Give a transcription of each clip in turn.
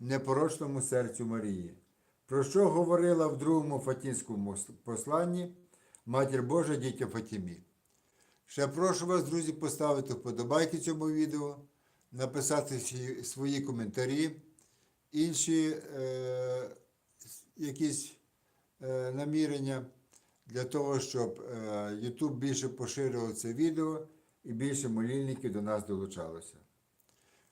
непорочному серцю Марії, про що говорила в другому Фатінському посланні Матір Божа дітям Фатімі. Ще прошу вас, друзі, поставити вподобайки цьому відео, написати свої коментарі, інші е, якісь е, намірення для того, щоб е, YouTube більше поширював це відео і більше молільників до нас долучалося.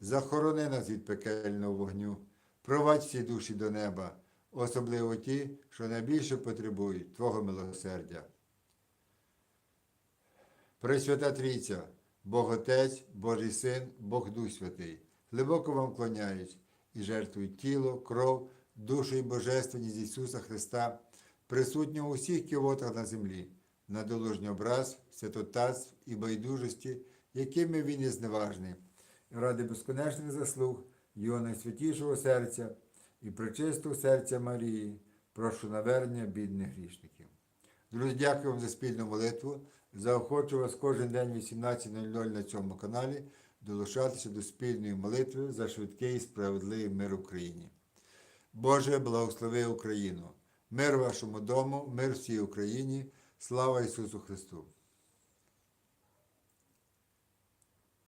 захорони нас від пекельного вогню, провадь всі душі до неба, особливо ті, що найбільше потребують Твого милосердя. Пресвята Трійця, Бог Отець, Божий Син, Бог Дух Святий, глибоко вам клоняюсь і жертвую тіло, кров, душу і божественність Ісуса Христа, присутнього у всіх ківотах на землі, на долужній образ, святотатств і байдужості, якими він є зневажний, ради безконечних заслуг Його найсвятішого серця і причистого серця Марії, прошу навернення бідних грішників. Друзі, дякую вам за спільну молитву. Заохочу вас кожен день 18.00 на цьому каналі долучатися до спільної молитви за швидкий і справедливий мир в Україні. Боже, благослови Україну! Мир вашому дому, мир всій Україні, слава Ісусу Христу!